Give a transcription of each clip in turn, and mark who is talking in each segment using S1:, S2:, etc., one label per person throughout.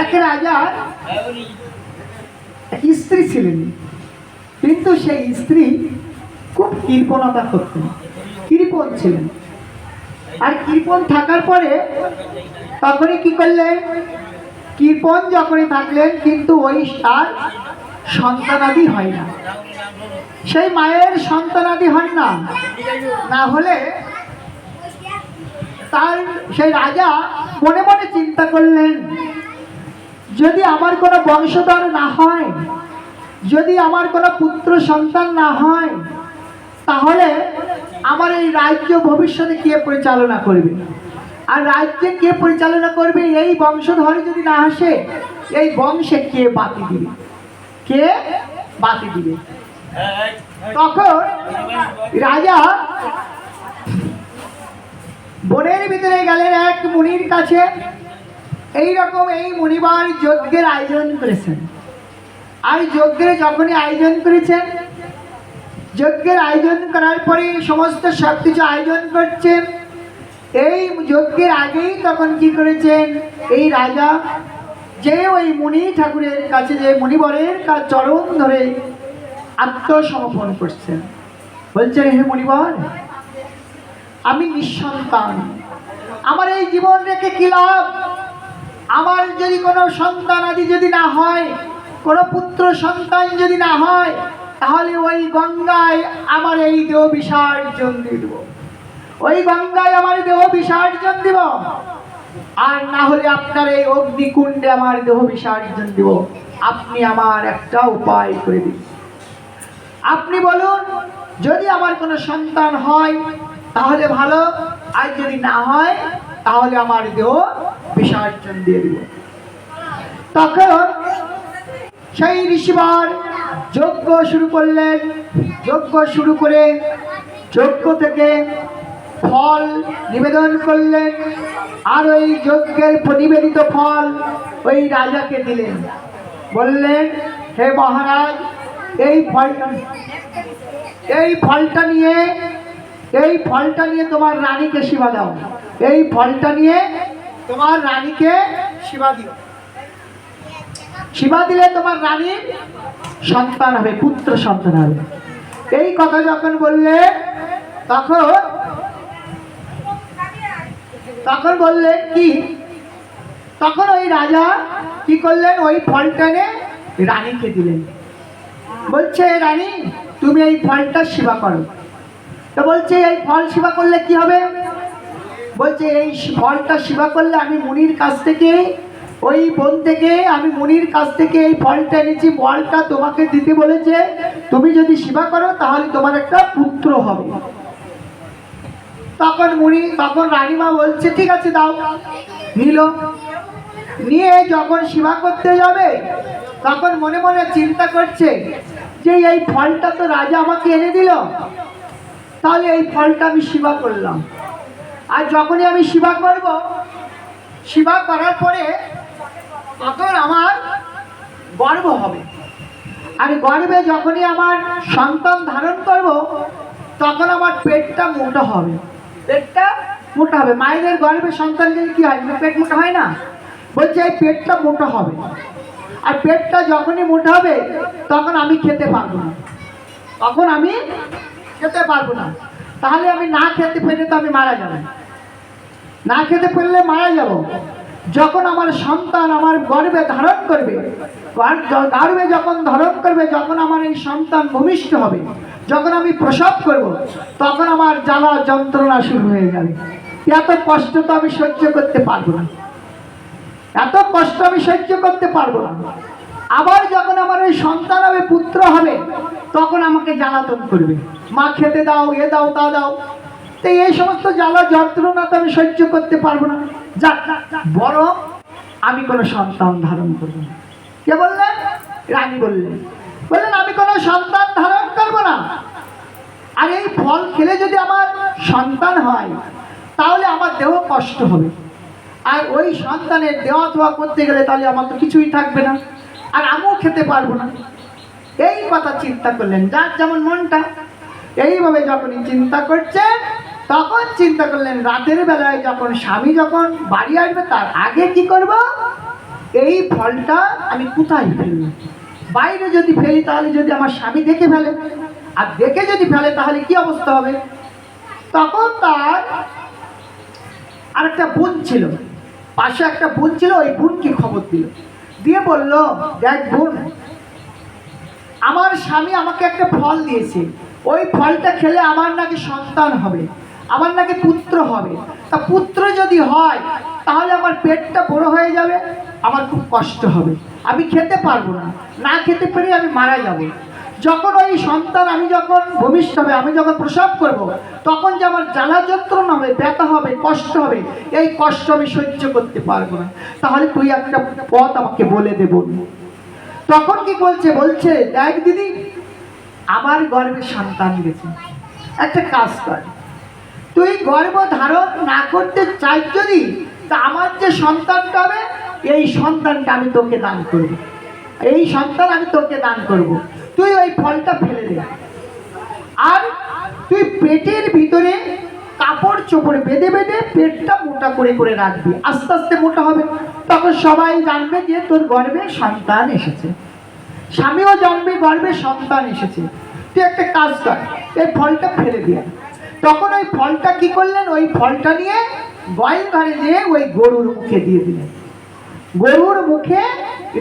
S1: এক রাজার স্ত্রী ছিলেন, কিন্তু সেই স্ত্রী খুব কৃপণতা করতেন, কৃপণ ছিলেন। আর কৃপণ থাকার পরে তখনই কি করলেন? কৃপণ যখনই থাকলেন, কিন্তু ওই তার সন্তানাদি হয় না। সেই মায়ের সন্তানাদি হয় না। না হলে তার সেই রাজা মনে মনে চিন্তা করলেন, যদি আমার কোনো বংশধর না হয়, যদি আমার কোনো পুত্র সন্তান না হয়, তাহলে আমার এই রাজ্য ভবিষ্যতে কে পরিচালনা করবে? আর রাজ্যে কে পরিচালনা করবে? এই বংশধর যদি না আসে, এই বংশে কে বাতি দিবে? কে? বাতি দিবে। তখন রাজা বনের ভিতরে গেলেন এক মুনির কাছে। এই রকম এই মুনিবার যজ্ঞের আয়োজন করেছেন। আর যজ্ঞের যখনই আয়োজন করেছেন, যজ্ঞের আয়োজন করার পরে সমস্ত সব কিছু আয়োজন করছেন। এই যজ্ঞের আগেই তখন কি করেছেন? এই রাজা যে ওই মুনি ঠাকুরের কাছে যে মুনিবরের কা- চরণ ধরে আত্মসমর্পণ করছেন। বলছেন, হে মুনিবর, আমি নিঃসন্তান। আমার এই জীবন রেখে কি লাভ? আমার যদি কোনো সন্তান আদি যদি না হয়, কোনো পুত্র সন্তান যদি না হয়, তাহলে ওই গঙ্গায় আমার এই দেহ বিসর্জন দেব। ওই গঙ্গায় আমার দেহ বিসর্জন দিব। আর না হলে আপনার এই অগ্নিকুণ্ডে আমার দেহ বিসর্জন দিব। আপনি আমার একটা উপায় করে দিন। আপনি বলুন, যদি আমার কোনো সন্তান হয়, তাহলে ভালো। আর যদি না হয়, তাহলে আমার দেহ বিসর্জন দিয়ে দিব। তখন সেই ঋষিবার যজ্ঞ শুরু করলেন। যজ্ঞ শুরু করে যজ্ঞ থেকে ফল নিবেদন করলেন, আর ওই যজ্ঞের নিবেদিত ফল ওই রাজাকে দিলেন। বললেন, হে মহারাজ, এই ফলটা এই ফলটা নিয়ে, এই ফলটা নিয়ে তোমার রানীকে সেবা দাও। এই ফলটা নিয়ে তোমার রানীকে সেবা দিও। সেবা দিলে তোমার রানীর সন্তান হবে, পুত্র সন্তান হবে। এই কথা যখন বললে, তখন তখন বললেন, কি? তখন ওই রাজা কি করলেন? ওই ফলটা এনে রানীকে দিলেন। বলছে, রানী, তুমি এই ফলটা সেবা করো। তো বলছে, এই ফল সেবা করলে কি হবে? বলছে, এই ফলটা সেবা করলে আমি মুনির কাছ থেকে, ওই বোন থেকে, আমি মুনির কাছ থেকে এই ফলটা এনেছি। ফলটা তোমাকে দিতে বলেছে। তুমি যদি সেবা করো, তাহলে তোমার একটা পুত্র হবে। তখন মুনি, তখন রানীমা বলছে, ঠিক আছে, দাও। নিল। নিয়ে যখন সেবা করতে যাবে, তখন মনে মনে চিন্তা করছে যে, এই ফলটা তো রাজা আমাকে এনে দিল। তাহলে এই ফলটা আমি সেবা করলাম। আর যখনই আমি সেবা করব, সেবা করার পরে তখন আমার গর্ব হবে। আর গর্বে যখনই আমার সন্তান ধারণ করব, তখন আমার পেটটা মোটা হবে। পেটটা মোটা হবে। মায়েদের গর্বে সন্তান যদি কী হয়? পেট মোটা হয় না? বলছে, এই পেটটা মোটা হবে। আর পেটটা যখনই মোটা হবে, তখন আমি খেতে পারব না। তখন আমি খেতে পারব না। তাহলে আমি না খেতে পেলে তো আমি মারা যাব। না খেতে পেলে মারা যাব। যখন আমার সন্তান আমার গর্বে ধারণ করবে গর- গর্বে যখন ধারণ করবে, যখন আমার এই সন্তান ভূমিষ্ঠ হবে যখন আমি প্রসব করব, তখন আমার জ্বালা যন্ত্রণা শুরু হয়ে যাবে। এত কষ্ট তো আমি সহ্য করতে পারব না। এত কষ্ট আমি সহ্য করতে পারব না। আবার যখন আমার ওই সন্তান হবে, পুত্র হবে, তখন আমাকে জ্বালাতন করবে। মা, খেতে দাও, এ দাও, তা দাও। তো এই সমস্ত জ্বালা যন্ত্রণা তো আমি সহ্য করতে পারব না। যাক, বরং আমি কোনো সন্তান ধারণ করব না। কে বললেন? রানী বললেন বললেন, আমি কোনো সন্তান ধারণ করব না। আর এই ফল খেলে যদি আমার সন্তান হয়, তাহলে আমার দেহ কষ্ট হবে। আর ওই সন্তানের দেওয়া থোয়া করতে গেলে তাহলে আমার তো কিছুই থাকবে না, আর আমিও খেতে পারব না। এই কথা চিন্তা করলেন, যার যেমন মনটা, এইভাবে যখনই চিন্তা করছে তখন চিন্তা করলেন, রাতের বেলায় যখন স্বামী যখন বাড়ি আসবে, তার আগে কি করব? এই ফলটা আমি কোথায় ফেলব বাইরে যদি ফেলি, তাহলে যদি আমার স্বামী দেখে ফেলে। আর দেখে যদি ফেলে, তাহলে কি অবস্থা হবে? তখন তার আর একটা বোন ছিল। পাশে একটা বোন ছিল, ওই বোনকে খবর দিল। দিয়ে বলল, দেখ বোন, আমার স্বামী আমাকে একটা ফল দিয়েছে। ওই ফলটা খেলে আমার নাকি সন্তান হবে, আমার নাকি পুত্র হবে। তা পুত্র যদি হয়, তাহলে আমার পেটটা বড় হয়ে যাবে? আমার খুব কষ্ট হবে। আমি খেতে পারব না। না খেতে পেরে আমি মারা যাব। যখন ওই সন্তান, আমি যখন ভবিষ্যতে আমি যখন প্রসব করব, তখন যে আমার জ্বালা যন্ত্রণা হবে, ব্যথা হবে, কষ্ট হবে, এই কষ্ট আমি সহ্য করতে পারব না। তাহলে তুই একটা পথ আমাকে বলে দেবো তখন কি বলছে? বলছে, দেখ দিদি, আমার গর্ভে সন্তান গেছে। একটা কাজ কর। তুই গর্ভ ধারণ না করতে চাই যদি, তা আমার যে সন্তানটা হবে এই সন্তানটা আমি তোকে দান করব। এই সন্তান আমি তোকে দান করব। তুই ওই ফলটা ফেলে দে। আর তুই পেটের ভিতরে কাপড় চোপড় বেঁধে বেঁধে পেটটা মোটা করে করে রাখবি। আস্তে আস্তে মোটা হবে। তখন সবাই জানবে যে তোর গর্ভে সন্তান এসেছে। স্বামীও জানবে গর্ভে সন্তান এসেছে। তুই একটা কাজ কর, এই ফলটা ফেলে দিয়ে তখন ওই ফলটা কি করলেন? ওই ফলটা নিয়ে গয়েল ঘরে যেয়ে ওই গরুর মুখে দিয়ে দিলেন। গরুর মুখে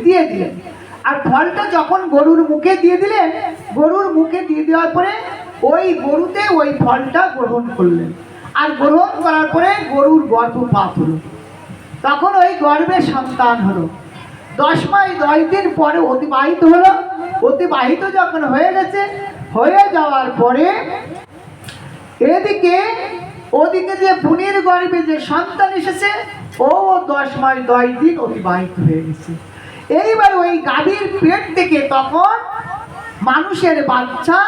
S1: দিয়ে দিলেন। আর ফলটা যখন গরুর মুখে দিয়ে দিলেন, গরুর মুখে দিয়ে দেওয়ার পরে ওই গরুতে ওই ফলটা গ্রহণ করলেন। আর গ্রহণ করার পরে গরুর গর্ভপাত হলো। তখন ওই গর্ভে সন্তান হলো। দশ মাস, দশ দিন পরে অতিবাহিত হলো। অতিবাহিত যখন হয়ে গেছে, হয়ে যাওয়ার পরে এদিকে, ওদিকে যে বুনির গর্ভে যে সন্তান এসেছে ও দশ মাস দশ দিন অতিবাহিত হয়ে গেছে। এইবার ওই গাভীর পেট থেকে তখন মানুষের বাচ্চা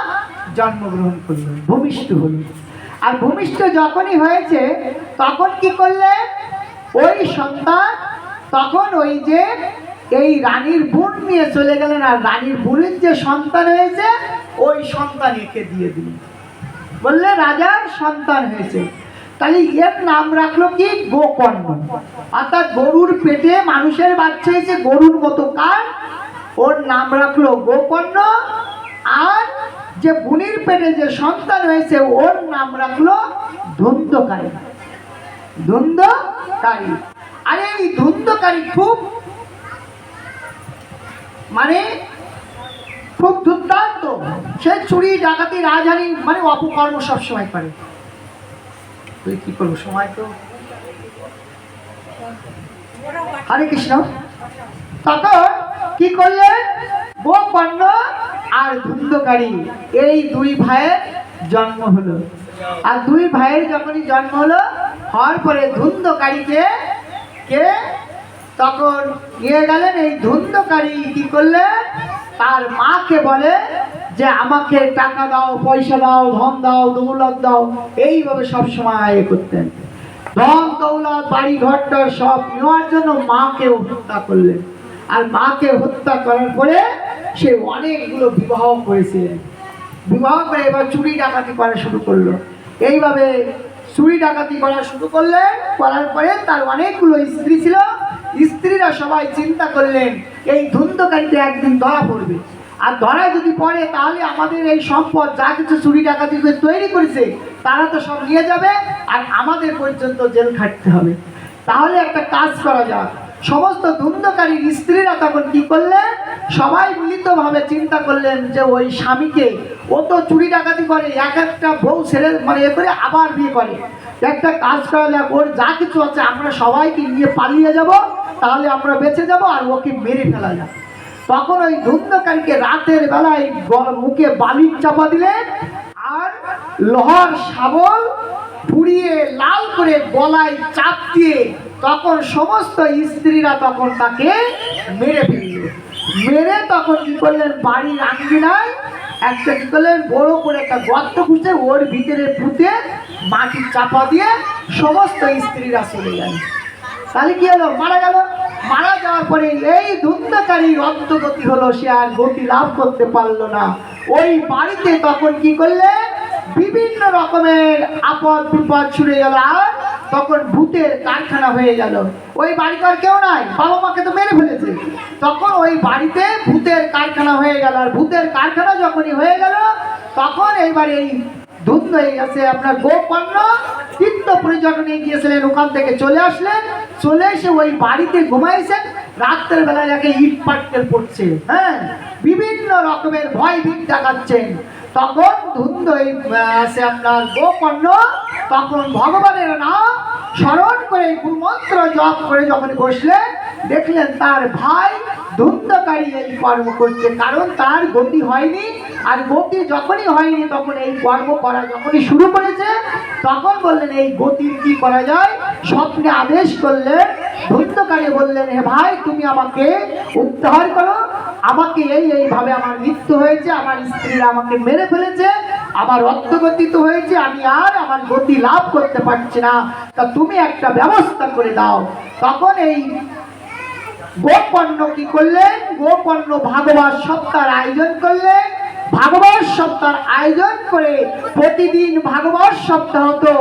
S1: জন্মগ্রহণ করল, ভূমিষ্ঠ হল। আর ভূমিষ্ঠ যখনই হয়েছে, তখন কি করলেন ওই সন্তান তখন ওই যে এই রানীর বোন নিয়ে চলে গেলেন, আর রানীর বোনের যে সন্তান হয়েছে, ওই সন্তান একে দিয়ে দিলেন বললে, রাজার সন্তান হয়েছে। তাহলে এর নাম রাখল কি? গোকর্ণ। অর্থাৎ গরুর পেটে মানুষের বাচ্চা হয়েছে গরুর মতো। কার? ওর নাম রাখল গোকর্ণ। আর যে বুনির পেটে যে সন্তান হয়েছে, ওর নাম রাখল ধুন্ধকারী ধুন্ধকারী আরে এই ধুন্ধকারী খুব মানে খুব দুর্দান্ত। সে চুরি, ডাকাতি, রাজহানি মানে অপকর্ম সবসময় করে। তুই করব? সময় তো। হরে কৃষ্ণ। তখন কি আর ধুন্ধকারী এই দুই ভাইয়ের জন্ম হলো। আর দুই ভাইয়ের যখনই জন্ম হলো, হওয়ার পরে ধুন্ধকারীকে কে তখন নিয়ে গেলেন। এই ধুন্ধকারী কি করলেন তার মাকে বলে যে আমাকে টাকা দাও, পয়সা দাও, ধন দাও, দৌলত দাও, এইভাবে সব সময় এ করতেন। ধন, দৌলত বাড়ি ঘরটা সব নেওয়ার জন্য মাকে হত্যা করলেন। আর মাকে হত্যা করার পরে সে অনেকগুলো বিবাহ করেছে বিবাহ করে এবার চুরি ডাকাতি করা শুরু করল। এইভাবে চুরি ডাকাতি করা শুরু করলেন করার পরে তার অনেকগুলো স্ত্রী ছিল। স্ত্রীরা সবাই চিন্তা করলেন, এই ধুন্ধকারীতে একদিন ধরা পড়বে। আর ধরা যদি পড়ে, তাহলে আমাদের এই সম্পদ যা কিছু চুরি ডাকাতি করে তৈরি করেছে, তারা তো সব নিয়ে যাবে আর আমাদের পর্যন্ত জেল খাটতে হবে। তাহলে একটা কাজ করা যাক। সমস্ত ধুন্ধকারীর স্ত্রীরা তখন কি করলেন? সবাই মিলিতভাবে চিন্তা করলেন যে ওই স্বামীকে ও তো চুরি ডাকাতি করে, এক একটা বউ ছেড়ে মানে এ করে আবার বিয়ে করে। একটা কাজ করা যাক, ওর যা কিছু আছে আমরা সবাইকে নিয়ে পালিয়ে যাব, তাহলে আমরা বেঁচে যাব আর ওকে মেরে ফেলা যাক। তখন ওই ধুন্ধকারীকে রাতের বেলায় মুখে বালির চাপা দিলেন আর লোহার শাবল পুড়িয়ে লাল করে গলায় চাপ দিয়ে তখন সমস্ত স্ত্রীরা তখন তাকে মেরে ফেলল। মেরে তখন কি করলেন? বাড়ির আঙ্গিনায় একটা কি করলেন? বড় করে একটা গর্ত খুঁজে ওর ভিতরে পুঁতে মাটি চাপা দিয়ে সমস্ত স্ত্রীরা চলে গেল। তাহলে কি হলো? মারা গেল? মারা যাওয়ার পরে এই ধুন্দাকারীর অন্তগতি হলো সে আর গতি লাভ করতে পারল না। ওই বাড়িতে তখন কি করলে? বিভিন্ন রকমের আপদ বিপদ ছুড়ে গেল আর তখন ভূতের কারখানা হয়ে গেল। ওই বাড়িতে আর কেউ নাই, বাবা মাকে তো মেরে ফেলেছে। তখন ওই বাড়িতে ভূতের কারখানা হয়ে গেল আর ভূতের কারখানা যখনই হয়ে গেল, তখন এইবার এই ধুন্ধ হয়ে গেছে। আপনার গোপন্ন চিত্তপুরে যখন গিয়েছিলেন, ওখান থেকে চলে আসলেন। চলে এসে ওই বাড়িতে ঘুমাইছেন রাত্রের বেলায় যাকে ইট পাটকেল পড়ছে হ্যাঁ? বিভিন্ন রকমের ভয় ভিত দেখাচ্ছেন তখন ধুন্ধ এই সে আপনার গোপন্ন তখন ভগবানের নাম স্মরণ করে গুরুমন্ত্র জপ করে যখন বসলেন, দেখলেন তার ভাই ধুন্ধকারী এই কর্ম করছে, কারণ তার গতি হয়নি। আর গতি যখনই হয়নি, তখন এই কর্ম করা যখনই শুরু করেছে, তখন বললেন, এই গতির কি করা যায়? স্বপ্নে আদেশ করলেন ধুন্ধকারী বললেন, হে ভাই, তুমি আমাকে উদ্ধার করো। আমাকে এই এইভাবে আমার মৃত্যু হয়েছে, আমার স্ত্রীরা আমাকে মেরে ফেলেছে, আমার অর্থগতিত হয়েছে, আমি আর আমার গতি লাভ করতে পারছি না। তা তুমি একটা ব্যবস্থা করে দাও। তখন এই গোপন্ন কি করলেন? গোপন্ন ভাগবত সপ্তাহ আয়োজন করলেন। ভাগবত সপ্তাহ আয়োজন করে প্রতিদিন ভাগবত সপ্তাহ হতো।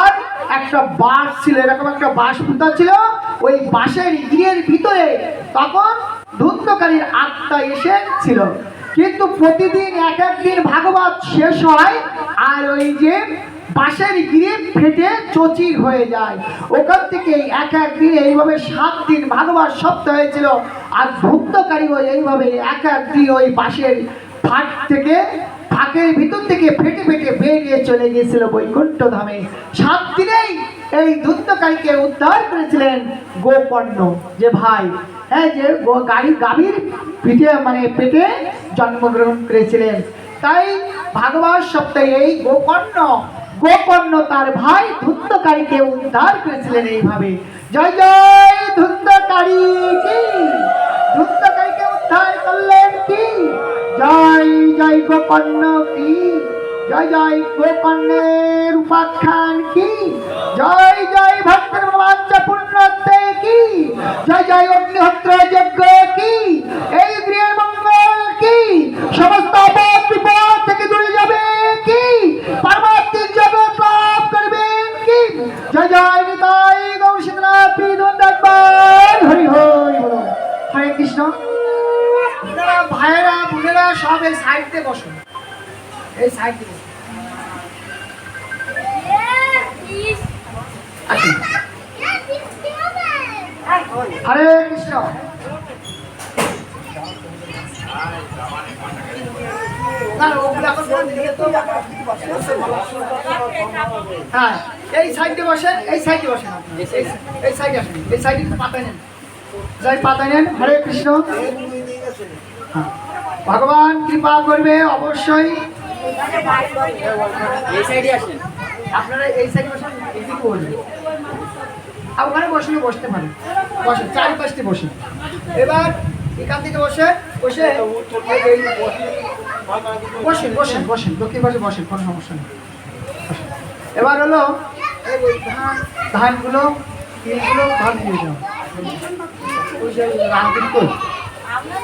S1: আর একটা বাঁশ ছিল, এরকম একটা বাঁশ পুঁতা ছিল, ওই বাঁশের গিরের ভিতরে তখন ধুন্ধকারীর আত্মা এসে ছিল। কিন্তু প্রতিদিন এক একদিন ভাগবত শেষ হয় আর ওই যে বাঁশের গিরে ফেটে চচির হয়ে যায়। ওখান থেকে এক এক দিন এইভাবে সাত দিন ভাগবত সপ্তাহ হয়েছিল আর ধুপ্তকারীও এইভাবে এক এক দিন ওই বাঁশের ফাট থেকে, ফাঁকের ভিতর থেকে ফেটে ফেটে বেরিয়ে চলে গিয়েছিল বৈকুণ্ঠ ধামে সাত দিনেই এই ধুপ্তকারীকে উদ্ধার করেছিলেন গোপর্ণ যে ভাই হ্যাঁ যে গাড়ি, গাভীর পিঠে মানে পেটে জন্মগ্রহণ করেছিলেন। তাই ভাগবত সপ্তাহে এই গোপর্ণ গোপর্ণ তার ভাই ধুন্দকারীকে উদ্ধার করেছিলেন এইভাবে। জয় জয় ধুন্দকারী কি? ধুন্দকারীকে উদ্ধার করলেন কি? জয় জয় গোপর্ণ কি? জয় জয় গোপর্ণের উপাখ্যান কি? জয় জয় ভক্তের মাঞ্চ পুণ্যতে কি? জয় জয় অগ্নিহোত্র যজ্ঞ কি? এই গৃহের মঙ্গল কি? সমস্ত আপদ বিপদ হ্যাঁ এই সাইডে বসেন এই সাইডে বসেন এই- সাইডে আসেন এই সাইডে পাতায় নেন। যাই পাতায় নেন হরে কৃষ্ণ। হ্যাঁ। ভগবান কৃপা করবে অবশ্যই।
S2: এই সাইডে আসেন।
S1: আপনারা এই সাইডে বসেন এদিকে আর ওখানে বসলে বসতে পারেন। বসেন চারিপাশটি বসেন। এবার এখান থেকে বসে বসে। বসেন বসেন বসেন, দক্ষিণ পাশে বসেন, কোনো সমস্যা নেই। এবার হলো ধানগুলো, তিলগুলো ধান দিয়ে যাও ওই যে কই?
S3: আমরা